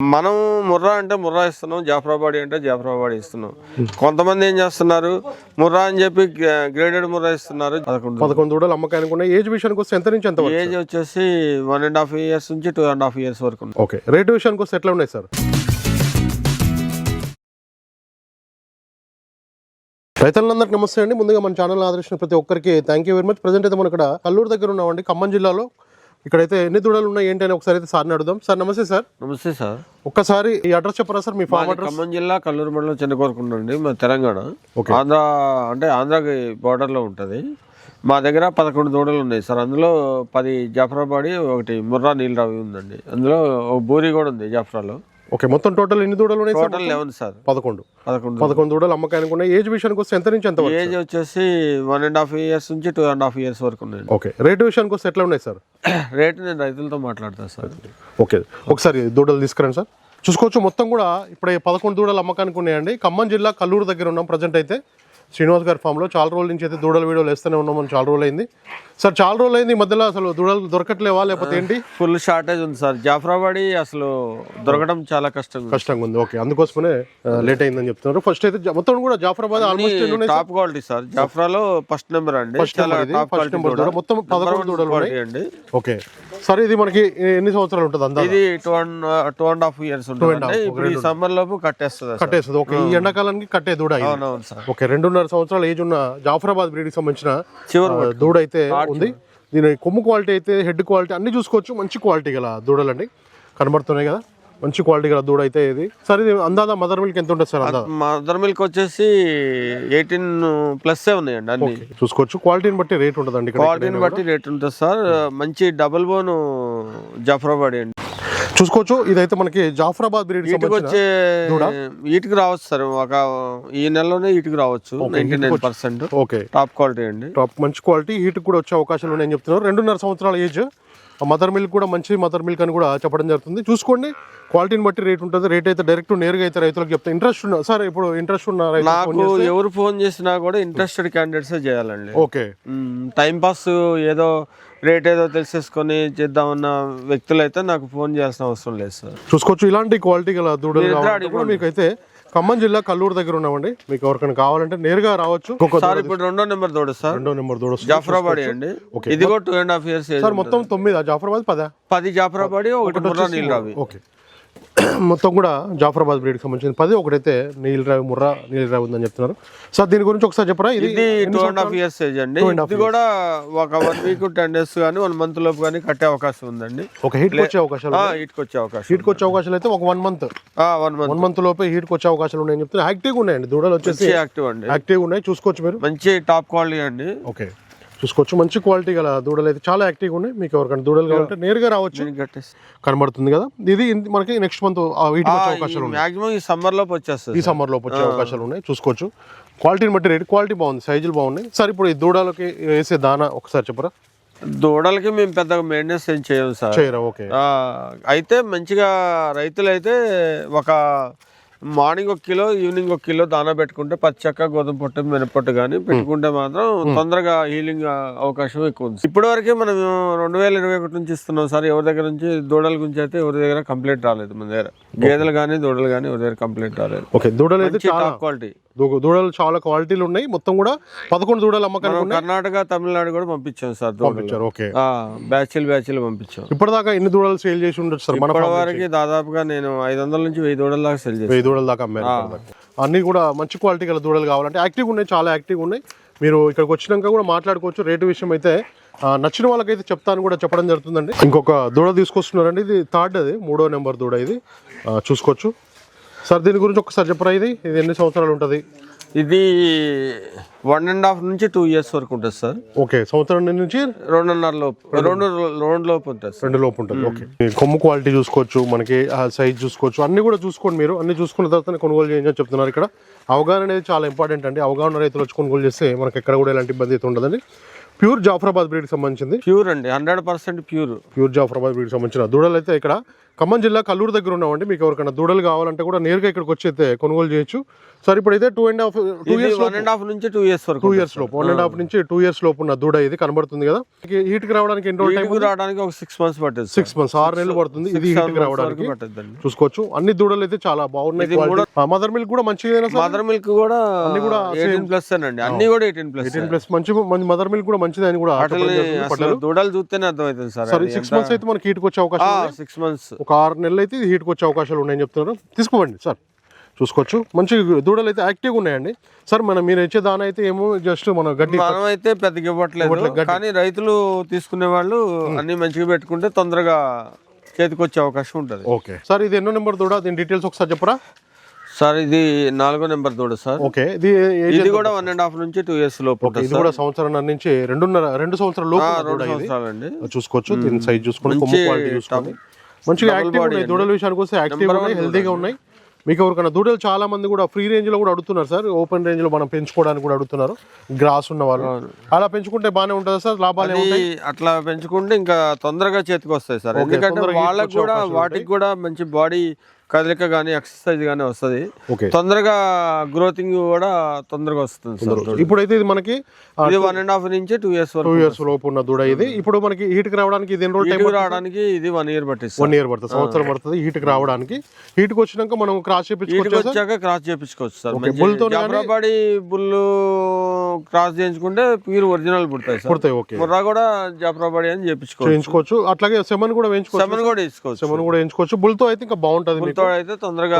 మనం ముర్రా అంటే ముర్రా ఇస్తున్నాం జాఫరాబాడీ అంటే జాఫరాబాడీ ఇస్తున్నాం. కొంతమంది ఏం చేస్తున్నారు? ముర్రా అని చెప్పి గ్రేడెడ్ ముర్రా ఇస్తున్నారు. పదకొండు. పదకొండు దూడలు అమ్మకానికి ఉన్నాయి. ఏజ్ విషయానికి వస్తే ఎంత నుంచి ఎంత? ఏజ్ వచ్చేసి వన్ అండ్ హాఫ్ ఇయర్స్ నుంచి టూ అండ్ హాఫ్ ఇయర్స్ వరకు. ఓకే. రేటు విషయానికి వస్తే ఎట్లా ఉన్నాయి సార్? రైతులందరికీ నమస్తే అండి. ముందుగా మన ఛానల్ ఆదర్శించిన ప్రతి ఒక్కరికి thank you very much present అయితే మనం ఇక్కడ కల్లూరు దగ్గర ఉన్నామండి. ఖమ్మం జిల్లాలో ఇక్కడైతే ఎన్ని దూడలు ఉన్నాయి ఏంటి అని ఒకసారి అయితే సార్ని అడుగుదాం. సార్ నమస్తే సార్. నమస్తే సార్. ఒక్కసారి ఈ అడ్రస్ చెప్పరా సార్? మీ ఫామ్ అడ్రస్? ఖమ్మం జిల్లా కల్లూరు మండలం చిన్నకోరకుండండి మా తెలంగాణ. ఆంధ్ర అంటే ఆంధ్రాకి border లో ఉంటుంది. మా దగ్గర పదకొండు దూడలు ఉన్నాయి సార్. అందులో పది జాఫరాబాడీ ఒకటి ముర్రా నీలరావి ఉందండి. అందులో ఒక బూరి కూడా ఉంది జాఫరాలో. ఓకే మొత్తం టోటల్ ఎన్ని దూడలు ఉన్నాయి టోటల్ లెవెన్ సార్. పదకొండు. పదకొండు పదకొండు దూడలు అమ్మకానికి ఉన్నాయి. ఏజ్ విషయానికి వస్తే ఎంత నుంచి ఎంత వరకు? ఏజ్ వచ్చేసి వన్ అండ్ హాఫ్ ఇయర్స్ నుంచి టూ అండ్ హాఫ్ ఇయర్స్ వరకు ఉన్నాయండి ఓకే రేటు విషయానికి వస్తే ఎట్లా ఉన్నాయి సార్? రేట్ నేను రైతులతో మాట్లాడతాను సార్. ఓకే ఒకసారి దూడలు తీసుకురండి సార్. చూసుకోవచ్చు మొత్తం కూడా ఇప్పుడు పదకొండు దూడలు అమ్మకానికి ఉన్నాయండి. ఖమ్మం జిల్లా కల్లూరు దగ్గర ఉన్నాం ప్రజెంట్ అయితే. శ్రీనివాస్ గారి ఫామ్లో చాలా రోజుల నుంచి అయితే దూడల వీడియోలు వేస్తూనే ఉన్నాం మనం చాలా రోజులు అయింది సార్ చాలా రోజులు అయింది ఈ మధ్యలో అసలు దూడలు దొరకట్లేవా లేకపోతే ఏంటి? ఫుల్ షార్టేజ్ ఉంది సార్. జాఫరాబాడీ అసలు దొరకడం చాలా కష్టంగా ఉంది. కష్టంగా ఉంది ఓకే అందుకోసమే లేట్ అయిందని చెప్తున్నారు. ఫస్ట్ అయితే మొత్తం కూడా Jafarabad almost top quality sir. జాఫ్రాలో first number అండి. number దూడ. మొత్తం పదకొండు దూడలు ఓకే. సార్ ఇది మనకి ఎన్ని సంవత్సరాలు ఉంటుంది ఇది two and two and half years ఉంటుంది ఇప్పుడు ఈ సమ్మర్ లోపు కట్టేస్తుంది కట్టేస్తుంది. ఓకే ఈ ఎండాకాలానికి కట్టే దూడ. అవునవును సార్. ఓకే రెండున్నర సంవత్సరాల ఏజ్ ఉన్న జాఫరాబాద్ బ్రీడ్కి సంబంధించిన చివరి దూడ అయితే ఉంది. దీని కొమ్ము క్వాలిటీ అయితే హెడ్ క్వాలిటీ అన్ని చూసుకోవచ్చు. మంచి క్వాలిటీ గల దూడలండి. కనబడుతున్నాయి కదా. మంచి క్వాలిటీ గల దూడ అయితే ఇది. సార్ ఇది అందాదా మదర్ మిల్క్ ఎంత ఉంటుంది సార్ మదర్ మిల్క్ వచ్చేసి ఎయిటీన్ ప్లస్ ఉన్నాయండి అన్ని. చూసుకోవచ్చు. క్వాలిటీని బట్టి రేట్ ఉంటుందండి క్వాలిటీని బట్టి రేట్ ఉంటుంది సార్. మంచి డబుల్ బోన్ జాఫరాబాడీ అండి. చూసుకోవచ్చు. ఇదైతే మనకి జాఫరాబాద్ బ్రీడ్ వీటికి వచ్చే వీటికి రావచ్చు సార్. ఒక ఈ నెలలోనే వీటికి రావచ్చు. Ninety nine percent. Okay. Top quality అండి. టాప్ మంచి క్వాలిటీ హీట్ కూడా వచ్చే అవకాశాలు ఉన్నాయని చెప్తున్నారు. రెండున్నర సంవత్సరాల ఏజ్. మదర్ మిల్క్ కూడా మంచి మదర్ మిల్క్ అని కూడా చెప్పడం జరుగుతుంది. చూసుకోండి. క్వాలిటీని బట్టి రేట్ ఉంటుంది. రేట్ అయితే డైరెక్ట్ నేరుగా అయితే రైతులకు చెప్తా. ఇంట్రెస్ట్ ఉన్న సార్ ఇప్పుడు ఇంట్రెస్ట్ ఉన్న నాకు ఎవరు ఫోన్ చేసినా కూడా ఇంట్రెస్టెడ్ క్యాండిడేట్స్ చేయాలండి. ఓకే. టైం పాస్ ఏదో రేట్ ఏదో తెలిసేసుకొని చేద్దామన్న వ్యక్తులు అయితే నాకు ఫోన్ చేయాల్సిన అవసరం లేదు సార్. చూసుకోవచ్చు. ఇలాంటి క్వాలిటీ గల దూడలు అయితే ఖమ్మం జిల్లా కల్లూరు దగ్గర ఉన్నామండి. మీకు ఎవరికైనా కావాలంటే నేరుగా రావచ్చు. సార్ ఇప్పుడు రెండో నెంబర్ తోడు సార్. రెండో నెంబర్ దూడ. జాఫరాబాడీ అండి. ఇది కూడా two and half years sir మొత్తం తొమ్మిది జాఫరాబాద్ పదా? పది జాఫరాబాడీ ఒకటి ఓకే. మొత్తం కూడా జాఫరాబాద్ బ్రీడ్కి సంబంధించిన పది ఒకటైతే నీల్ రావి ముర్రా నీల్ రావి ఉందని చెప్తున్నారు. సార్ దీని గురించి ఒకసారి చెప్పరా? ఇది two and. Half years age అండి ఇది కూడా ఒక వన్ వీక్ టెన్ డేస్ కానీ వన్ మంత్ లోపు కానీ కట్టే అవకాశం ఉందండి. ఒక హీట్కి వచ్చే అవకాశాలు ఇటుకు వచ్చే అవకాశం హీట్కి వచ్చే అవకాశాలు అయితే ఒక one month one month one month లోపే హీట్కి వచ్చే అవకాశాలు ఉన్నాయని చెప్తున్నారు. యాక్టివ్గా ఉన్నాయండి. దూడలు వచ్చేసి యాక్టివ్ అండి. యాక్టివ్గా ఉన్నాయి. చూసుకోవచ్చు మీరు. మంచి టాప్ క్వాలిటీ అండి. ఓకే చూసుకోవచ్చు. మంచి క్వాలిటీ గల దూడలు అయితే చాలా యాక్టివ్గా ఉన్నాయి. మీకు ఎవరికైనా దూడలు కావాలంటే నేరుగా రావచ్చు. కనబడుతుంది కదా. ఇది మనకి నెక్స్ట్ మంత్ వచ్చే అవకాశాలు మాక్సిమం ఈ సమ్మర్ లోపు వచ్చేస్తుంది ఈ సమ్మర్ లోపు వచ్చే అవకాశాలు ఉన్నాయి. చూసుకోవచ్చు. క్వాలిటీని బట్టి రేట్ క్వాలిటీ బాగుంది. సైజులు బాగున్నాయి. సార్ ఇప్పుడు ఈ దూడలకి వేసే దానా ఒకసారి చెప్పరా? దూడలకి మేము పెద్దగా మెయింటెనెన్స్ ఏం చేయం సార్. చేయరా? ఓకే. అయితే మంచిగా రైతులు అయితే ఒక మార్నింగ్ ఒక కిలో ఈవినింగ్ ఒక కిలో దానా పెట్టుకుంటే పచ్చక్క గోధుమ పొట్టు మినపొట్టు కానీ పెట్టుకుంటే మాత్రం తొందరగా హీలింగ్ అవకాశం ఎక్కువ ఉంది. ఇప్పటి వరకే మనం రెండు వేల ఇరవై ఒకటి నుంచి ఇస్తున్నాం సార్. ఎవరి దగ్గర నుంచి దూడల గురించి అయితే ఎవరి దగ్గర కంప్లైంట్ రాలేదు మన దగ్గర. గేదెలు కానీ దూడలు కానీ దగ్గర కంప్లైంట్ రాలేదు. ఓకే దూడలు అయితే చాలా క్వాలిటీ దూడలు చాలా క్వాలిటీలు ఉన్నాయి. మొత్తం కూడా పదకొండు దూడలు ఉన్నాయి. కర్ణాటక తమిళనాడు కూడా పంపించాం సార్ పంపించారు ఓకే. బ్యాచ్లు బ్యాచ్లు పంపించాం. ఇప్పటిదాకా ఎన్ని దూడలు సేల్ చేసి ఉండొచ్చు సార్? మన వరకు దాదాపుగా నేను ఐదు వందల నుంచి వెయ్యి దూడల దాకా సెల్ చేశాను. వెయ్యి దూడల దాకా ఇప్పటిదాకా. అన్ని కూడా మంచి క్వాలిటీ గల దూడలు కావాలంటే యాక్టివ్ ఉన్నాయి చాలా యాక్టివ్ ఉన్నాయి. మీరు ఇక్కడికి వచ్చినాక కూడా మాట్లాడుకోవచ్చు. రేటు విషయం అయితే నచ్చిన వాళ్ళకైతే చెప్తాను కూడా చెప్పడం జరుగుతుందండి. ఇంకొక దూడ తీసుకొస్తున్నారండి. ఇది థర్డ్ అది మూడో నెంబర్ దూడ ఇది. చూసుకోవచ్చు. సార్ దీని గురించి ఒకసారి చెప్పరా ఇది? ఇది ఎన్ని సంవత్సరాలు ఉంటుంది? ఇది వన్ అండ్ హాఫ్ నుంచి టూ ఇయర్స్ వరకు ఉంటుంది సార్. ఓకే సంవత్సరం నుంచి రెండున్నర లోపు రెండు రెండు లోపు ఉంటుంది రెండు లోపు ఉంటుంది. ఓకే. కొమ్ము క్వాలిటీ చూసుకోవచ్చు మనకి సైజ్ చూసుకోవచ్చు అన్ని కూడా చూసుకోండి మీరు. అన్ని చూసుకున్న తర్వాత కొనుగోలు చేయండి చెప్తున్నారు ఇక్కడ. అవగాహన అనేది చాలా ఇంపార్టెంట్ అండి. అవగాహన రైతులు వచ్చి కొనుగోలు చేస్తే మనకి ఎక్కడ కూడా ఎలాంటి ఇబ్బంది అయితే ఉండదండి. ప్యూర్ జాఫరాబాద్ బ్రీడ్కి సంబంధించింది. ప్యూర్ అండి hundred percent pure. Pure Jafarabad బ్రీడ్కి సంబంధించిన దూడలు అయితే ఇక్కడ ఖమ్మం జిల్లా కల్లూరు దగ్గర ఉన్నామండి. మీకు ఎవరికైనా దూడలు కావాలంటే కూడా నేరుగా ఇక్కడికి వచ్చి అయితే కొనుగోలు చేయొచ్చు. సార్ ఇప్పుడైతే two and half two years one and half నుంచి టూ ఇయర్స్ వరకు టూ ఇయర్స్ లోపు. వన్ అండ్ హాఫ్ నుంచి టూ ఇయర్స్ లోపు ఉన్న దూడ ఇది కనబడుతుంది కదా. హీట్కి రావడానికి ఎన్ని రోజులు టైం రావడానికి ఒక సిక్స్ మంత్స్ పట్టేది సిక్స్ మంత్స్ ఆరు నెలలు పడుతుంది. ఇది హీట్కి రావడానికి చూసుకోవచ్చు. అన్ని దూడలు అయితే చాలా బాగున్నాయి మదర్ మిల్క్ కూడా మంచిదేనా సార్? మదర్ మిల్క్ కూడా కూడా ఎయిటీన్ ప్లస్ అండి. అన్ని కూడా ఎయిటీన్ ప్లస్ ఎయిటీన్ ప్లస్ మంచి మదర్ మిల్క్ కూడా మంచిది అని కూడా దూడలు చూస్తేనే అర్థమవుతుంది సార్. సార్ సిక్స్ మంత్స్ అయితే మనకి హీట్కి వచ్చే అవకాశం. సిక్స్ మంత్స్ ఒక ఆరు నెలలు అయితే ఇది హీట్కి వచ్చే అవకాశాలు ఉన్నాయని చెప్తున్నారు. తీసుకోండి సార్ చూసుకోవచ్చు. మంచి దూడలు అయితే యాక్టివ్గా ఉన్నాయండి. సార్ మనం మీరు ఇచ్చే దాని అయితే ఏమో జస్ట్ మన గడ్డి మనం అయితే పెద్దగా ఇవ్వట్లేదు కానీ రైతులు తీసుకునే వాళ్ళు అన్ని మంచిగా పెట్టుకుంటే తొందరగా చేతికి వచ్చే అవకాశం ఉంటుంది. ఓకే సార్ ఇది ఎన్నో నెంబర్ దూడ? దీని డీటెయిల్స్ ఒకసారి చెప్పరా. సార్ ఇది నాలుగో నెంబర్ దూడ సార్ ఓకే ఇది ఇది కూడా వన్ అండ్ హాఫ్ నుంచి టూ ఇయర్స్ లోపు ఇది కూడా సంవత్సరం నుంచి రెండున్నర రెండు సంవత్సరాల లోపు రెండు సంవత్సరాలండి. చూసుకోవచ్చు. దీని సైజ్ చూసుకోండి క్వాలిటీ చూసుకోండి మంచిగా యాక్టివ్ ఉన్నాయి. దూడల విషయానికి వస్తే యాక్టివ్ ఉన్నాయి హెల్తీగా ఉన్నాయి. మీకు ఎవరికైనా దూడలు చాలా మంది కూడా ఫ్రీ రేంజ్లో కూడా అడుగుతున్నారు సార్. ఓపెన్ రేంజ్లో మనం పెంచుకోవడానికి కూడా అడుగుతున్నారు. గ్రాస్ ఉన్న వాళ్ళు. అలా పెంచుకుంటే బాగానే ఉంటుందా సార్? లాభాలు అట్లా పెంచుకుంటే ఇంకా తొందరగా చేతికి వస్తాయి సార్. ఎందుకంటే వాళ్ళకి కూడా వాటికి కూడా మంచి బాడీ కదలిక కానీ ఎక్సర్సైజ్ కానీ వస్తుంది. తొందరగా గ్రోతింగ్ కూడా తొందరగా వస్తుంది సార్ ఇప్పుడైతే ఇది మనకి ఇది వన్ అండ్ హాఫ్ నుంచి టూ ఇయర్స్ టూ ఇయర్స్ లోపు ఉన్న దూడ ఇది. ఇప్పుడు మనకి హీట్కి రావడానికి ఇది ఎన్ని రోజులు రావడానికి ఇది వన్ ఇయర్ పట్టిస్తుంది వన్ ఇయర్ పడుతుంది సంవత్సరం పడుతుంది హీట్కి రావడానికి. హీట్కి వచ్చినాక మనం క్రాస్ ఇంటికి చేపించుకోవచ్చు వచ్చాక క్రాస్ చేపించుకోవచ్చు సార్. జాబ్రాబాడి బుల్ క్రాస్ చేయించుకుంటే ప్యూర్ ఒరిజినల్ పుడతాయి సార్. పుడతాయి ఓకే ముర్రా కూడా జాబ్రాబాడి అని చేయించుకోవచ్చు. అట్లాగే సెమన్ కూడా వేయించుకోవచ్చు సెవెన్ కూడా తీసుకోవచ్చు సెమన్ కూడా వేయించుకోవచ్చు. బుల్తో అయితే ఇంకా బాగుంటది మీకు తో అయితే తొందరగా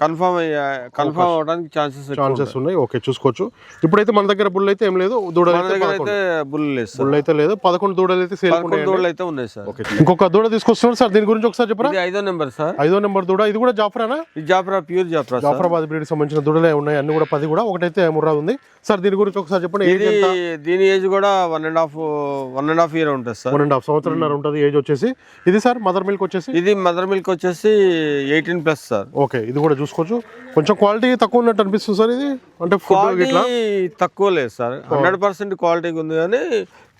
కన్ఫర్మ్ అయ్యా కన్ఫర్మ్ అవడానికి ఛాన్సెస్ ఛాన్సెస్ ఉన్నాయి. ఓకే చూసుకోవచ్చు. ఇప్పుడైతే మన దగ్గర బుల్ అయితే ఏం లేదు. దూడలు అయితే బుల్ లేదు బుల్ అయితే లేదు. పదకొండు దూడలు అయితే సేల్ దూడలు అయితే ఉన్నాయి సార్. ఇంకొక దూడ తీసుకొస్తున్నారు సార్. దీని గురించి ఒకసారి చెప్పరా? ఐదో నెంబర్ సార్. ఐదో నెంబర్ దూడ. ఇది కూడా జాఫరానా? ఇది జాఫ్రా ప్యూర్ జాఫ్రా జాఫరాబాద్ బ్రీడ్ సంబంధించిన దూడలే ఉన్నాయి. అన్ని కూడా పది కూడా. ఒకటైతే ముర్రా ఉంది. సార్ దీని గురించి ఒకసారి చెప్పండి. దీని ఏజ్ కూడా one and half one and half year ఉంటుంది సార్. వన్ అండ్ హాఫ్ సంవత్సరంన్నర ఉంటుంది. ఏజ్ వచ్చేసి. ఇది సార్ మదర్ మిల్క్ వచ్చేసి? ఇది మదర్ మిల్క్ వచ్చేసి ఎయిటీన్ ప్లస్ సార్. ఓకే ఇది కూడా చూసుకోవచ్చు. కొంచెం క్వాలిటీ తక్కువ ఉన్నట్టు అనిపిస్తుంది సార్ ఇది? అంటే ఫుడ్ తక్కువ లేదు సార్. హండ్రెడ్ పర్సెంట్ క్వాలిటీ ఉంది కానీ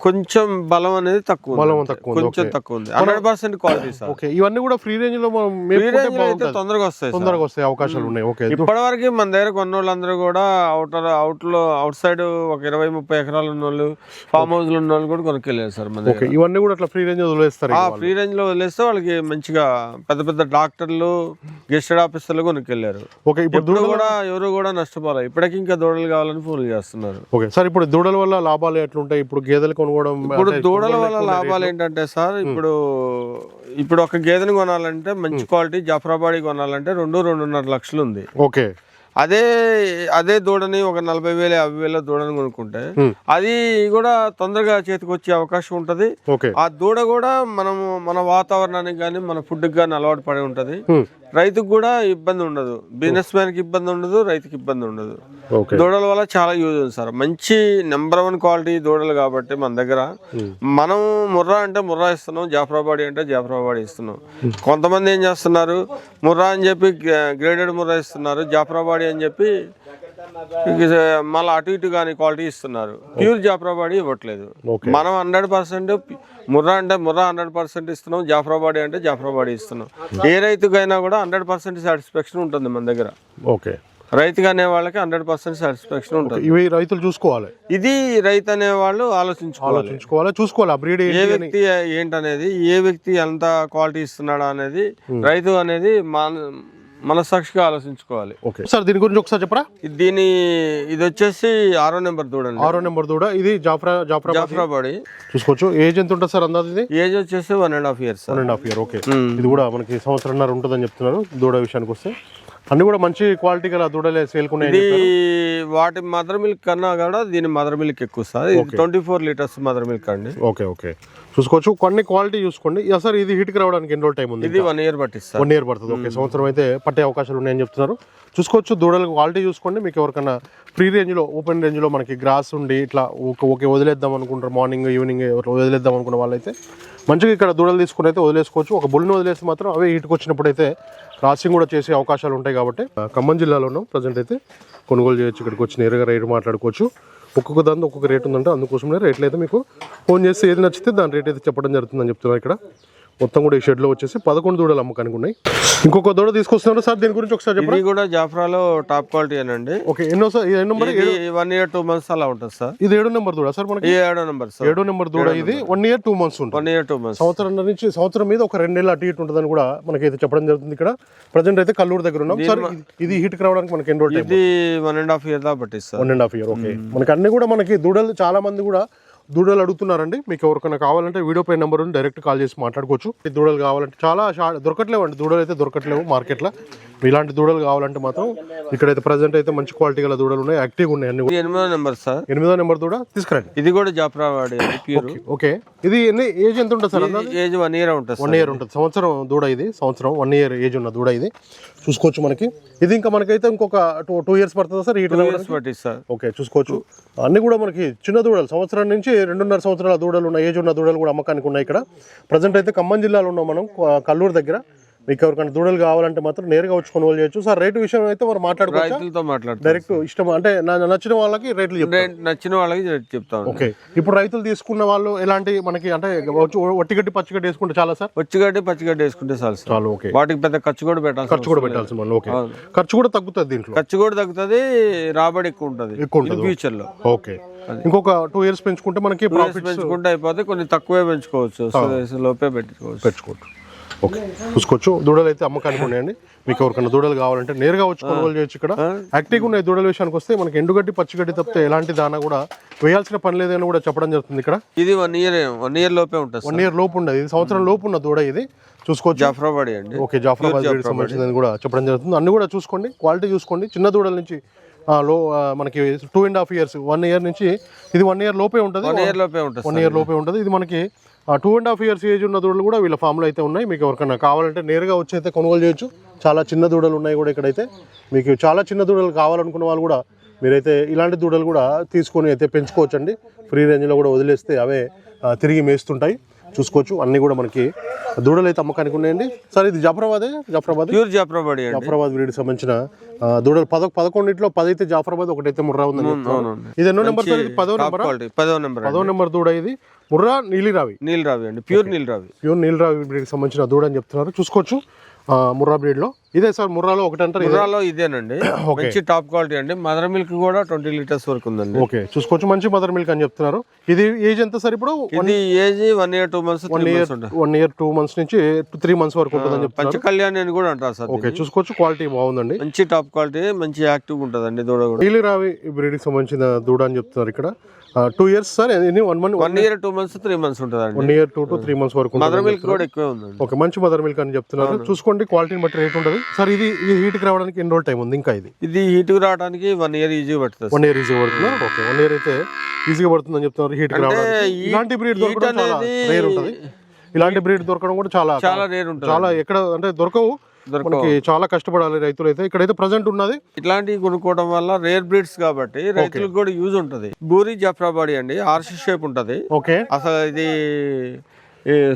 కొంచెం బలం అనేది తక్కువ. బలం తక్కువ కొంచెం. తక్కువ ఉంది. Hundred percent quality sir. Okay. ఇవన్నీ కూడా ఫ్రీ రేంజ్లో మనం ఫ్రీ రేంజ్లో అయితే తొందరగా వస్తాయి తొందరగా వస్తాయి అవకాశాలు ఉన్నాయి. ఓకే. ఇప్పటి వరకు మన దగ్గర కొన్న వాళ్ళందరూ కూడా అవుటర్ అవుట్లో అవుట్ సైడ్ ఒక ఇరవై ముప్పై ఎకరాలు ఉన్న వాళ్ళు ఫామ్ హౌస్ ఉన్న వాళ్ళు కూడా కొనుక్కెళ్ళారు సార్ మన దగ్గర. ఇవన్నీ కూడా అట్లా ఫ్రీ రేంజ్ వదిలేస్తారు ఆ ఫ్రీ రేంజ్లో వదిలేస్తే వాళ్ళకి మంచిగా పెద్ద పెద్ద డాక్టర్లు గెస్టెడ్ ఆఫీసర్లు కొనుక్కెళ్ళారు. ఓకే. ఇప్పుడు కూడా ఎవరు కూడా నష్టపోలే. ఇప్పటికి ఇంకా దూడలు కావాలని ఫోన్ చేస్తున్నారు. ఓకే. సార్ ఇప్పుడు దూడల వల్ల లాభాలు ఎట్లుంటాయి? ఇప్పుడు గేదెలు కొనుక్కోవడం ఇప్పుడు దూడల వల్ల లాభాలు ఏంటంటే సార్ ఇప్పుడు ఇప్పుడు ఒక గేదెని కొనాలంటే మంచి క్వాలిటీ జాఫరాబాడీ కొనాలంటే రెండు రెండున్నర లక్షలు ఉంది ఓకే. అదే అదే దూడని ఒక నలభై వేలు యాభై వేల దూడని కొనుక్కుంటే. అది కూడా తొందరగా చేతికి వచ్చే అవకాశం ఉంటది. ఆ దూడ కూడా మనము మన వాతావరణానికి కానీ మన ఫుడ్కి కానీ అలవాటు పడి ఉంటది. రైతుకు కూడా ఇబ్బంది ఉండదు. బిజినెస్ మ్యాన్కి ఇబ్బంది ఉండదు రైతుకి ఇబ్బంది ఉండదు. దూడల వల్ల చాలా యూజ్ ఉంది సార్. మంచి నెంబర్ వన్ క్వాలిటీ దూడలు కాబట్టి మన దగ్గర మనం ముర్రా అంటే ముర్రా ఇస్తున్నాం జాఫరాబాడీ అంటే జాఫరాబాడీ ఇస్తున్నాం. కొంతమంది ఏం చేస్తున్నారు? ముర్రా అని చెప్పి గ్రేడెడ్ ముర్రా ఇస్తున్నారు జాఫరాబాడీ అని చెప్పి మళ్ళీ అటు ఇటు కానీ క్వాలిటీ ఇస్తున్నారు. ప్యూర్ జాఫరాబాడీ ఇవ్వట్లేదు. మనం హండ్రెడ్ పర్సెంట్ ముర్రా అంటే ముర్రా హండ్రెడ్ పర్సెంట్ ఇస్తున్నాం జాఫరాబాడీ అంటే జాఫరాబాడీ ఇస్తున్నాం. ఏ రైతుకైనా కూడా హండ్రెడ్ పర్సెంట్ సాటిస్ఫాక్షన్ ఉంటుంది మన దగ్గర. ఓకే రైతుగా అనే వాళ్ళకి హండ్రెడ్ పర్సెంట్ సాటిస్ఫాక్షన్ ఉంటుంది. ఇవి రైతులు చూసుకోవాలి. ఇది రైతు అనే వాళ్ళు ఆలోచించుకోవాలి. చూసుకోవాలి. బ్రీడ్ ఏ వ్యక్తి ఏంటనేది ఏ వ్యక్తి ఎంత క్వాలిటీ ఇస్తున్నాడా అనేది రైతు అనేది మన మనసాక్షిగా ఆలోచించుకోవాలి. ఓకే. సార్ దీని గురించి ఒకసారి చెప్పరా? దీని ఇది వచ్చేసి ఆరో నెంబర్ చూడండి ఆరో నెంబర్ దూడ ఇది జాఫ్రా జాఫ్రా జాఫరాబాడి. చూసుకోవచ్చు. ఏజ్ ఎంత ఉంటుంది సార్ అందాది ఇది ఏజ్ వచ్చేసి one and half years one and half year okay. ఇది కూడా మనకి సంవత్సరంన్నర ఉంటుందని చెప్తున్నారు దూడ విషయానికి వస్తే. అన్ని కూడా మంచి క్వాలిటీ గల దూడలే సేల్కున్నాయి ఇది వాటి మదర్ మిల్క్ కన్నా కూడా దీని మదర్ మిల్క్ ఎక్కువ sir. Twenty four litres mother milk అండి. Okay okay. చూసుకోవచ్చు. కొన్ని క్వాలిటీ చూసుకోండి. సార్ ఇది హీట్కి రావడానికి ఎన్ని రోజులు టైం ఉంది ఇది వన్ ఇయర్ పట్టిస్తారు వన్ ఇయర్ పడుతుంది. ఓకే సంవత్సరం అయితే పట్టే అవకాశాలు ఉన్నాయని చెప్తున్నారు. చూసుకోవచ్చు దూడల క్వాలిటీ చూసుకోండి. మీకు ఎవరికైనా ఫ్రీ రేంజ్లో ఓపెన్ రేంజ్లో మనకి గ్రాస్ ఉండి ఇట్లా ఓకే ఓకే వదిలేద్దాం అనుకుంటారు. మార్నింగ్ ఈవినింగ్ వదిలేద్దాం అనుకున్న వాళ్ళైతే మంచిగా ఇక్కడ దూడలు తీసుకుని అయితే వదిలేసుకోవచ్చు. ఒక బుల్ని వదిలేస్తే మాత్రం అవే హీట్కి వచ్చినప్పుడు అయితే క్రాసింగ్ కూడా చేసే అవకాశాలు ఉంటాయి కాబట్టి ఖమ్మం జిల్లాలో ఉన్నాం ప్రజెంట్ అయితే కొనుగోలు చేయొచ్చు. ఇక్కడికి వచ్చి నేరుగా రేటు మాట్లాడుకోవచ్చు. ఒక్కొక్క దాని ఒక్కొక్క రేట్ ఉందంటే అందుకోసమే రేట్లు అయితే మీకు ఫోన్ చేస్తే ఏది నచ్చితే దాని రేట్ అయితే చెప్పడం జరుగుతుందని చెప్తున్నారు ఇక్కడ. మొత్తం కూడా ఈ షెడ్లో వచ్చేసి పదకొండు దూడలు అమ్మకానికి ఉన్నాయి. ఇంకొక దూడ తీసుకొస్తున్నారు సార్? దీని గురించి ఒకసారి చెప్పండి కూడా జాఫ్రాలో టాప్ క్వాలిటీ అనండి ఓకే ఎన్నో sir? Number one year two months అలా ఉంటుంది సార్. ఇది ఏడో నెంబర్ దూడ సార్ మనకి? ఏడో నెంబర్ సార్. ఏడో నెంబర్ దూడ ఇది. వన్ ఇయర్ టూ మంత్స్ ఉంటుంది. వన్ ఇయర్ టూ మంత్స్ సంవత్సరం నుంచి సంవత్సరం మీద ఒక రెండు నెలలు అటు ఇటు ఉంటుందని కూడా మనకైతే చెప్పడం జరుగుతుంది ఇక్కడ. ప్రజెంట్ అయితే కల్లూరు దగ్గర ఉన్నాం. సార్ ఇది- హీట్ రావడానికి మనకి ఎన్ని రోజులు ఇది వన్ అండ్ హాఫ్ ఇయర్ దాకా పట్టింది sir. One and half year okay మనకి అన్ని కూడా మనకి దూడలు చాలా మంది కూడా దూడలు అడుగుతున్నారండి. మీకు ఎవరికైనా కావాలంటే వీడియో పై నెంబర్ ఉంది డైరెక్ట్ కాల్ చేసి మాట్లాడుకోవచ్చు. ఈ దూడలు కావాలంటే చాలా దొరకట్లేవు అండి దూడలు అయితే దొరకట్లేవు మార్కెట్లో. ఇలాంటి దూడలు కావాలంటే మాత్రం ఇక్కడైతే ప్రజెంట్ అయితే మంచి క్వాలిటీ గల దూడలు ఉన్నాయి. యాక్టివ్ ఉన్నాయి అన్ని. ఎనిమిదో నెంబర్ సార్. ఎనిమిదో నెంబర్ దూడ తీసుకురండి. ఇది కూడా జాఫ్రా వాడి ప్యూర్ ఓకే ఇది ఎన్ని ఏజ్ ఎంత ఉంటుంది సార్? ఏజ్ వన్ ఇయర్ ఉంటుంది వన్ ఇయర్ ఉంటుంది. సంవత్సరం దూడ ఇది సంవత్సరం వన్ ఇయర్ ఏజ్ ఉన్న దూడ ఇది. చూసుకోవచ్చు మనకి. ఇది ఇంకా మనకైతే ఇంకొక టూ టూ ఇయర్స్ పడుతుందా సార్? హీట్ ఇయర్స్ పట్టింది సార్. ఓకే చూసుకోవచ్చు. అన్ని కూడా మనకి చిన్న దూడలు. సంవత్సరం నుంచి రెండున్నర సంవత్సరాల దూడలు ఉన్న ఏజ్ ఉన్న దూడలు కూడా అమ్మకానికి ఉన్నాయి ఇక్కడ. ప్రజెంట్ అయితే ఖమ్మం జిల్లాలో ఉన్నాం మనం కల్లూరు దగ్గర. మీకు ఎవరికైనా దూడలు కావాలంటే మాత్రం నేరుగా వచ్చి కొనుగోలు చేయొచ్చు. సార్ రేటు విషయం అయితే మనం మాట్లాడుకోవచ్చు? రైతులతో మాట్లాడతాం డైరెక్ట్ ఇష్టం అంటే నచ్చిన వాళ్ళకి రేట్లు చెప్తాం. నచ్చిన వాళ్ళకి చెప్తాం. ఓకే. ఇప్పుడు రైతులు తీసుకున్న వాళ్ళు ఎలాంటి మనకి అంటే ఒట్టిగడ్డి పచ్చిగడ్డి వేసుకుంటే చాలా సార్? పచ్చిగడ్డి పచ్చిగడ్డి వేసుకుంటే చాలు సార్. చాలు ఓకే. వాటికి పెద్ద ఖర్చు కూడా పెట్టాలి ఖర్చు కూడా పెట్టాల్సిన వాళ్ళు ఓకే. ఖర్చు కూడా తగ్గుతుంది దీంట్లో? ఖర్చు కూడా తగ్గుతుంది రాబడి ఎక్కువ ఉంటుంది. ఎక్కువ ఉంటుంది. ఫ్యూచర్లో. ఓకే. ఇంకొక టూ ఇయర్స్ పెంచుకుంటే మనకి ప్రాఫిట్ పెంచుకుంటే అయిపోతే కొన్ని తక్కువే పెంచుకోవచ్చు. లోపే పెట్టుకోవచ్చు. పెంచుకోవచ్చు ఓకే. చూసుకోవచ్చు. దూడలు అయితే అమ్మకానికి ఉన్నాయండి. మీకు ఎవరికైనా దూడలు కావాలంటే నేరుగా వచ్చి కొనుగోలు చేయొచ్చు ఇక్కడ. యాక్టివ్గా ఉన్నాయి దూడల విషయానికి వస్తే మనకి ఎండుగడ్డి పచ్చిగడ్డి తప్పితే ఎలాంటి దానా కూడా వేయాల్సిన పని లేదని కూడా చెప్పడం జరుగుతుంది ఇక్కడ. ఇది వన్ ఇయర్ వన్ ఇయర్ లోపే ఉంటుంది వన్ ఇయర్ లోపు ఉండదు. ఇది సంవత్సరం లోపు ఉన్న దూడ ఇది. చూసుకోవచ్చు. జాఫ్రాబాడి అండి. ఓకే జాఫరాబాద్ సంబంధించిందని కూడా చెప్పడం జరుగుతుంది. అన్ని కూడా చూసుకోండి. క్వాలిటీ చూసుకోండి. చిన్న దూడల నుంచి లో మనకి two and half years one year నుంచి ఇది వన్ ఇయర్ లోపే ఉంటుంది. వన్ ఇయర్ లోపే ఉంటుంది వన్ ఇయర్ లోపే ఉంటుంది. ఇది మనకి two and half years age ఉన్న దూడలు కూడా వీళ్ళ ఫామ్లో అయితే ఉన్నాయి. మీకు ఎవరికైనా కావాలంటే నేరుగా వచ్చి అయితే కొనుగోలు చేయొచ్చు. చాలా చిన్న దూడలు ఉన్నాయి కూడా ఇక్కడైతే. మీకు చాలా చిన్న దూడలు కావాలనుకున్న వాళ్ళు కూడా మీరైతే ఇలాంటి దూడలు కూడా తీసుకొని అయితే పెంచుకోవచ్చండి. ఫ్రీ రేంజ్లో కూడా వదిలేస్తే అవే తిరిగి మేస్తుంటాయి. చూసుకోవచ్చు. అన్నీ కూడా మనకి దూడలు అయితే అమ్మకానికి ఉన్నాయండి. సార్ ఇది జఫరాబాదే? జఫరాబాద్? ప్యూర్ జాఫ్రాబాడి అండి. జాఫరాబాద్ వీడికి సంబంధించిన దూడలు పద పదకొండింటిలో పది అయితే జాఫరాబాద్ ఒకటైతే ముర్రా ఉందని చెప్తున్నారు. ఇది ఎన్నో నెంబర్ సార్? ఇది పదో నెంబర్? పదో నెంబర్ పదో నెంబర్ దూడ ఇది. ముర్రా నీలిరావి నీల్ రావి అండి. ప్యూర్ నీల్ రావి. ప్యూర్ నీలరావి బ్రీడ్కి సంబంధించిన దూడ అని చెప్తున్నారు. చూసుకోవచ్చు ముర్రా బ్రీడ్లో. ఇదే సార్ ముర్రాలో ఒకటి అంటారు. ముర్రాలో ఇదేనండి. మంచి టాప్ క్వాలిటీ అండి. మదర్ మిల్క్ కూడా ట్వంటీ లీటర్స్ వరకు ఉందండి. ఓకే చూసుకోవచ్చు. మంచి మదర్ మిల్క్ అని చెప్తున్నారు. ఇది ఏజ్ ఎంత సార్ ఇప్పుడు? ఇది age one year two months months ఉంటుంది. వన్ ఇయర్ టూ మంత్స్ నుంచి త్రీ మంత్స్ వరకు ఉంటుందని చెప్తున్నారు. పంచ కళ్యాణి అని కూడా అంటారు సార్ ఓకే చూసుకోవచ్చు. క్వాలిటీ బాగుందండి. మంచి టాప్ క్వాలిటీ మంచి యాక్టివ్ ఉంటుందండి దూడ కూడా. నీలిరావి బ్రీడ్కి సంబంధించిన దూడ అని చెప్తున్నారు ఇక్కడ. టూ ఇయర్స్ సార్ ఎన్ని one month one year two months three months ఉంటుందండి. One year two to three months వరకు ఉంటుంది మదర్ మిల్క్ కూడా ఎక్కువే ఉందండి. ఓకే మంచి మదర్ మిల్క్ అని చెప్తున్నారు. చూసుకోండి క్వాలిటీని బట్టి రేట్ ఉంటుంది. సార్ ఇది ఈ హీట్కి రావడానికి ఎన్ని రోజులు టైం ఉంది? ఇంకా ఇది? ఇది హీట్ రావడానికి వన్ ఇయర్ ఈజీ పడుతుంది వన్ ఇయర్ ఈజీగా పడుతుందా? ఓకే వన్ ఇయర్ అయితే ఈజీగా పడుతుందని చెప్తున్నారు హీట్కి రావడానికి. ఇలాంటి బ్రీడ్ దొరకడం చాలా రేర్ ఉంటుంది. ఇలాంటి బ్రీడ్ దొరకడం కూడా చాలా చాలా రేర్ ఉంటుంది చాలా ఎక్కడ అంటే దొరకవు. మనకి చాలా కష్టపడాలి రైతులు అయితే ఇక్కడైతే ప్రజెంట్ ఉన్నది. ఇట్లాంటివి కొనుక్కోవడం వల్ల రేర్ బ్రీడ్స్ కాబట్టి రైతులకు కూడా యూజ్ ఉంటది. బూరి జఫ్రాబాడి అండి ఆర్సీ షేప్ ఉంటది. ఓకే అసలు ఇది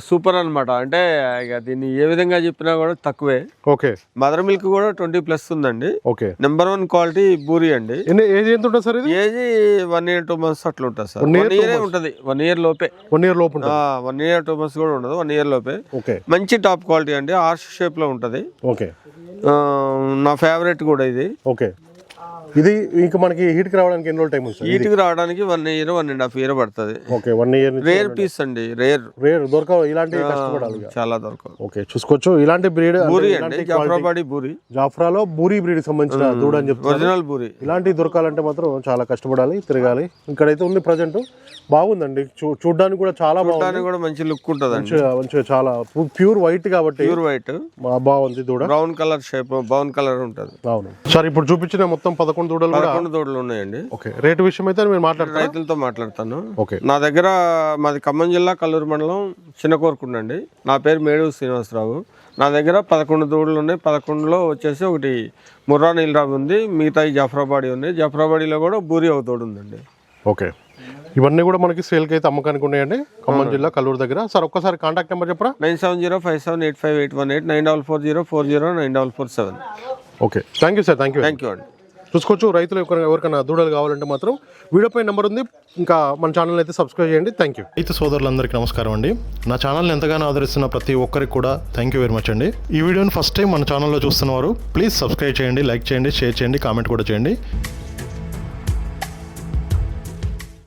సూపర్ అన్నమాట. అంటే ఇక దీన్ని ఏ విధంగా చెప్పినా కూడా తక్కువే. ఓకే. మదర్ మిల్క్ కూడా ట్వంటీ ప్లస్ ఉందండి. ఓకే. నెంబర్ వన్ క్వాలిటీ బూరి అండి. ఏజ్ ఎంత ఉంటుంది సార్ ఇది? Age one year two months అట్లా ఉంటుంది సార్. వన్ ఇయర్ ఉంటది. వన్ ఇయర్ లోపే. వన్ ఇయర్ లోపు వన్ ఇయర్ టూ మంత్స్ కూడా ఉండదు. వన్ ఇయర్ లోపే. ఓకే. మంచి టాప్ క్వాలిటీ అండి. ఆర్ష్ షేప్లో ఉంటది. ఓకే. నా ఫేవరెట్ కూడా ఇది. ఓకే. ఇది ఇంకా మనకి హీట్కి రావడానికి ఎన్ని రోజులు టైం ఉంది హీట్కి రావడానికి one year one and half year పడుతుంది. Okay one year rare piece అండి రేర్. రేర్ దొరకవు ఇలాంటి కష్టపడాలి. చాలా దొరకవు. ఓకే చూసుకోవచ్చు. ఇలాంటి బ్రీడ్ బూరి అండి జాఫ్రాబాడి బూరి. జాఫ్రాలో బూరి బ్రీడ్ సంబంధించిన దూడ అని చెప్తున్నారు. ఒరిజినల్ బూరి. ఇలాంటివి దొరకాలంటే మాత్రం చాలా కష్టపడాలి తిరగాలి. ఇక్కడైతే ఉంది ప్రజెంట్. బాగుందండి చూడ్డానికి కూడా చాలా బాగుంది. కూడా మంచి లుక్ ఉంటుందండి. మంచిగా చాలా ప్యూర్ వైట్ కాబట్టి ప్యూర్ వైట్. బాగుంది దూడ. Brown colour shape brown colour ఉంటుంది. అవును. సార్ ఇప్పుడు చూపించిన మొత్తం పదకొండు దూడలు కూడా? పదకొండు దూడలు ఉన్నాయండి. ఓకే రేటు విషయం అయితే మీరు మాట్లాడతారు రైతులతో మాట్లాడతాను. ఓకే. నా దగ్గర మాది ఖమ్మం జిల్లా కల్లూరు మండలం చిన్నకోరుకుండండి. నా పేరు మేడు శ్రీనివాసరావు. నా దగ్గర పదకొండు దూడలు ఉన్నాయి. పదకొండులో వచ్చేసి ఒకటి ముర్రా నీలరాబు ఉంది. మిగతా జాఫ్రాబాడీ ఉంది జాఫ్రాబాడీలో కూడా బూరి ఒక తోడు ఉందండి. ఓకే. ఇవన్నీ కూడా మనకి సేల్కి అయితే అమ్మకానికి ఉన్నాయండి. ఖమ్మం జిల్లా కల్లూరు దగ్గర. సార్ ఒక్కసారి కాంటాక్ట్ నెంబర్ చెప్పరా? Nine seven zero five seven eight five eight one eight nine double four zero four zero nine double four seven. Okay. Thank you sir. Thank you thank you అండి. చూసుకోవచ్చు. రైతులు ఎవరికైనా దూడలు కావాలంటే మాత్రం video పై number ఉంది. ఇంకా మన ఛానల్ అయితే సబ్స్క్రైబ్ చేయండి. థ్యాంక్ యూ రైతు సోదరులందరికీ నమస్కారం అండి. నా ఛానల్ని ఎంతగానో ఆదరిస్తున్న ప్రతి ఒక్కరికి కూడా థ్యాంక్ యూ వెరీ మచ్ అండి. ఈ వీడియోని ఫస్ట్ టైం మన ఛానల్లో చూస్తున్నవారు ప్లీజ్ సబ్స్క్రైబ్ చేయండి లైక్ చేయండి షేర్ చేయండి కామెంట్ కూడా చేయండి.